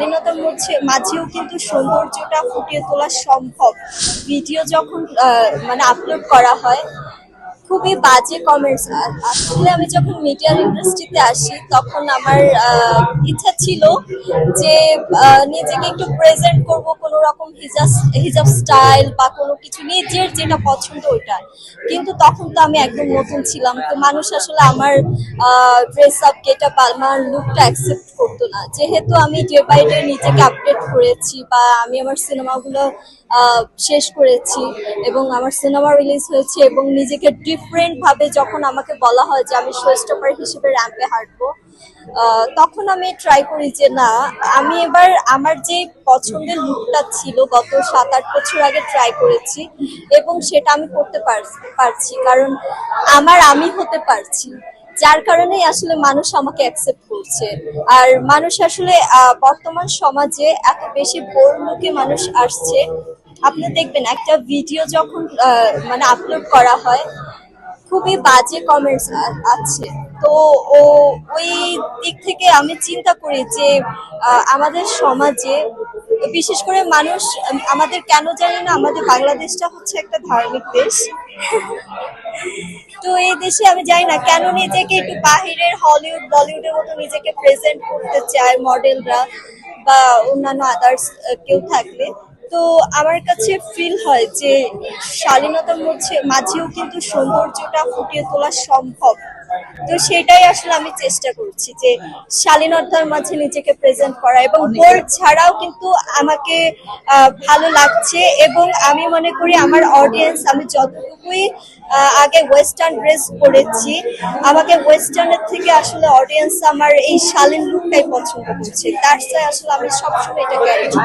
শালীনতার মধ্যে মাঝেও কিন্তু সৌন্দর্যটা ফুটিয়ে তোলা সম্ভব। ভিডিও যখন মানে আপলোড করা হয় খুবই বাজে কমেন্টস আসলে আমি যখন মিডিয়ার ইন্ডাস্ট্রিতে আসি, তখন আমার ইচ্ছা ছিল যে নিজেকে একটু প্রেজেন্ট করব কোনো রকম হিজাব হিজাব স্টাইল বা কোনো কিছু নিজের যেটা পছন্দ ওইটা। কিন্তু তখন তো আমি একদম নতুন ছিলাম, তো মানুষ আসলে আমার ড্রেস আপ গেট আপ আমার লুকটা অ্যাকসেপ্ট করতো না। যেহেতু আমি ডে বাই ডে নিজেকে আপডেট করেছি বা আমি আমার সিনেমাগুলো শেষ করেছি এবং আমার সিনেমা রিলিজ হয়েছে এবং নিজেকে ডিফারেন্ট ভাবে যখন আমাকে বলা হয় যে আমি শো স্টপার হিসেবে র্যাম্পে হাঁটবো তখন আমি ট্রাই করি যে না, আমি এবার আমার যে পছন্দের লুকটা ছিল গত সাত আট বছর আগে ট্রাই করেছি এবং সেটা আমি করতে পার- পারছি। কারণ আমার আমি হতে পারছি। যার কারণেই আসলে মানুষ আমাকে অ্যাকসেপ্ট করছে। আর মানুষ আসলে বর্তমান সমাজে এত বেশি বোর মুখে মানুষ আসছে আপনি দেখবেন একটা ভিডিও যখন মানে আপলোড করা হয়, খুবই বাজে কমেন্টস আছে। তো ও, ওই দিক থেকে আমি চিন্তা করি যে আমাদের সমাজে, বিশেষ করে মানুষ, আমাদের কেন জানি না, আমাদের বাংলাদেশটা হচ্ছে একটা ধার্মিক দেশ। তো এই দেশে আমি জানি না কেন নিজেকে একটু বাহিরের হলিউড বলিউডের মতো নিজেকে প্রেজেন্ট করতে চায় মডেলরা বা অন্যান্য আদার্স কেউ থাকলে। তো আমার কাছে ফিল হয় যে শালীনতার মধ্যে মাঝেও কিন্তু সৌন্দর্যটা ফুটিয়ে তোলা সম্ভব। তো সেটাই আসলে আমি চেষ্টা করছি যে শালীনতার মাঝে নিজেকে প্রেজেন্ট করা এবং বোর ছাড়াও কিন্তু আমাকে আহ, ভালো লাগছে এবং আমি মনে করি আমার অডিয়েন্স আমি যতটুকুই আগে ওয়েস্টার্ন ড্রেস পরেছি আমাকে ওয়েস্টার্নের থেকে আসলে অডিয়েন্স আমার এই শালীন লুকটাই পছন্দ করছে। তার চাই আসলে আমি সবসময় এটা গ্যারেন্টি